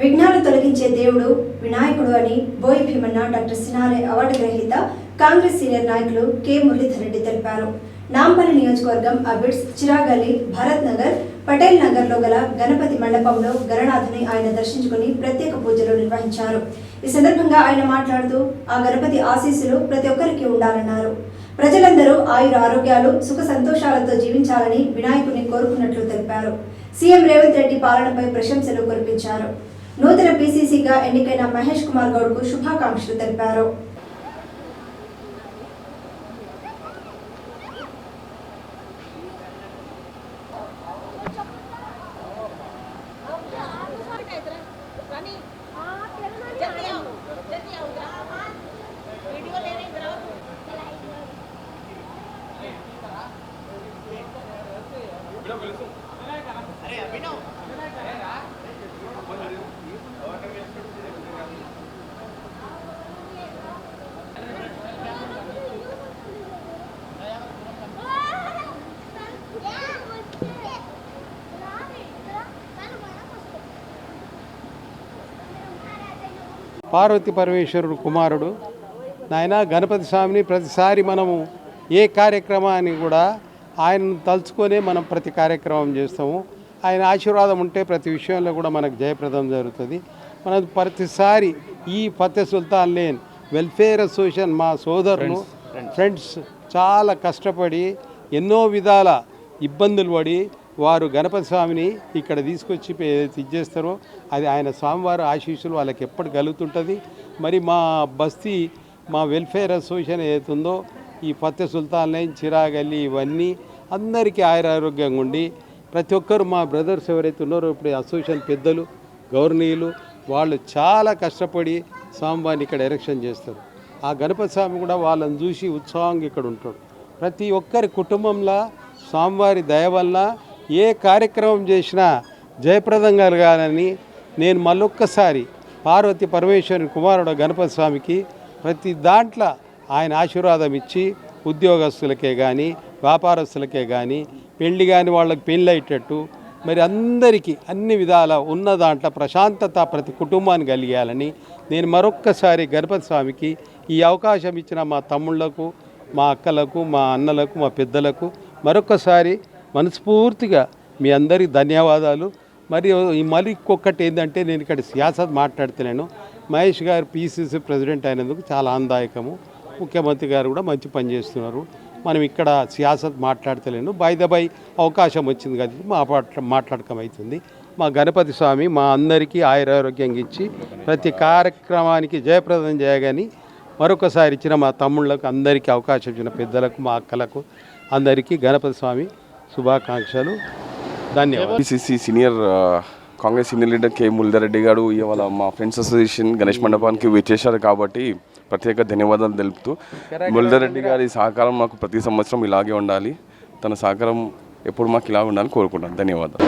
విఘ్నాలు తొలగించే దేవుడు వినాయకుడు అని బోయి భీమన్న డాక్టర్ సినారే అవార్డు గ్రహీత కాంగ్రెస్ సీనియర్ నాయకులు కె మురళీధర్ రెడ్డి తెలిపారు. నాంపల్లి నియోజకవర్గం అబిడ్స్ చిరాగలి భరత్ నగర్ పటేల్ నగర్లో గల గణపతి మండపంలో గణనాథుని ఆయన దర్శించుకుని ప్రత్యేక పూజలు నిర్వహించారు. ఈ సందర్భంగా ఆయన మాట్లాడుతూ ఆ గణపతి ఆశీస్సులు ప్రతి ఒక్కరికి ఉండాలన్నారు. ప్రజలందరూ ఆయుర ఆరోగ్యాలు సుఖ సంతోషాలతో జీవించాలని వినాయకుని కోరుకున్నట్లు తెలిపారు. సీఎం రేవంత్ రెడ్డి పాలనపై ప్రశంసలు కురిపించారు. నూతన పీసీసీగా ఎన్నికైన మహేష్ కుమార్ గౌడ్కు శుభాకాంక్షలు తెలిపారు పార్వతి పరమేశ్వరుడు కుమారుడు. నాయన గణపతి స్వామిని ప్రతిసారి మనము ఏ కార్యక్రమాన్ని కూడా ఆయనను తలుచుకొనే మనం ప్రతి కార్యక్రమం చేస్తాము. ఆయన ఆశీర్వాదం ఉంటే ప్రతి విషయంలో కూడా మనకు జయప్రదం జరుగుతుంది. మనం ప్రతిసారి ఈ Fateh Sultan lane welfare association మా సోదరులు ఫ్రెండ్స్ చాలా కష్టపడి ఎన్నో విధాల ఇబ్బందులు పడి వారు గణపతి స్వామిని ఇక్కడ తీసుకొచ్చి ఇచ్చేస్తారో అది ఆయన స్వామివారి ఆశీస్సులు వాళ్ళకి ఎప్పటి కలుగుతుంటుంది. మరి మా బస్తీ మా వెల్ఫేర్ అసోసియేషన్ ఏదైతుందో ఈ ఫతే సుల్తాన్ లైన్ చిరాగల్లి ఇవన్నీ అందరికీ ఆయురారోగ్యంగా ఉండి ప్రతి ఒక్కరు మా బ్రదర్స్ ఎవరైతే ఉన్నారో ఇప్పుడు అసోసియేషన్ పెద్దలు గౌరవనీయులు వాళ్ళు చాలా కష్టపడి స్వామివారిని ఇక్కడ ఎరక్షన్ చేస్తారు. ఆ గణపతి స్వామి కూడా వాళ్ళని చూసి ఉత్సాహంగా ఇక్కడ ఉంటాడు. ప్రతి ఒక్కరి కుటుంబంలో స్వామివారి దయ వల్ల ఏ కార్యక్రమం చేసినా జయప్రదం కలగాలని నేను మళ్ళొక్కసారి పార్వతి పరమేశ్వరుని కుమారుడు గణపతి స్వామికి ప్రతి దాంట్లో ఆయన ఆశీర్వాదం ఇచ్చి ఉద్యోగస్తులకే కానీ వ్యాపారస్తులకే కానీ పెళ్ళి కాని వాళ్ళకి పెళ్ళి అయ్యేటట్టు మరి అందరికీ అన్ని విధాల ఉన్న దాంట్లో ప్రశాంతత ప్రతి కుటుంబాన్ని కలిగేయాలని నేను మరొక్కసారి గణపతి స్వామికి ఈ అవకాశం ఇచ్చిన మా తమ్ముళ్ళకు మా అక్కలకు మా అన్నలకు మా పెద్దలకు మరొకసారి మనస్ఫూర్తిగా మీ అందరికీ ధన్యవాదాలు. మరియు మళ్ళీ ఇంకొకటి ఏంటంటే నేను ఇక్కడ సియాసత్ మాట్లాడుతున్నాను. మహేష్ గారు పీసీసీ ప్రెసిడెంట్ అయినందుకు చాలా ఆనందాయకము. ముఖ్యమంత్రి గారు కూడా మంచి పని చేస్తున్నారు. మనం ఇక్కడ సియాసత్ మాట్లాడతలేను. బై ద బై అవకాశం వచ్చింది కదా మా పాట మాట్లాడకం అవుతుంది మా గణపతి స్వామి మా అందరికీ ఆయురారోగ్యంగా ఇచ్చి ప్రతి కార్యక్రమానికి జయప్రదం చేయగాని మరొకసారి ఇచ్చిన మా తమ్ముళ్ళకు అందరికీ అవకాశం ఇచ్చిన పెద్దలకు మా అక్కలకు అందరికీ గణపతి స్వామి శుభాకాంక్షలు. ధన్యవాదాలు. CC senior uh, Congress senior leader K Muldareddy గారు ఇవాళ మా ఫ్రెండ్స్ అసోసియేషన్ గణేష్ మండపానికి వచ్చేసారు కాబట్టి ప్రత్యేక ధన్యవాదాలు తెలుపుతూ ముల్దారెడ్డి గారి సహకారం మాకు ప్రతి సంవత్సరం ఇలాగే ఉండాలి. తన సహకారం ఎప్పుడు మాకు ఇలా ఉండాలని కోరుకుంటాను ధన్యవాదాలు.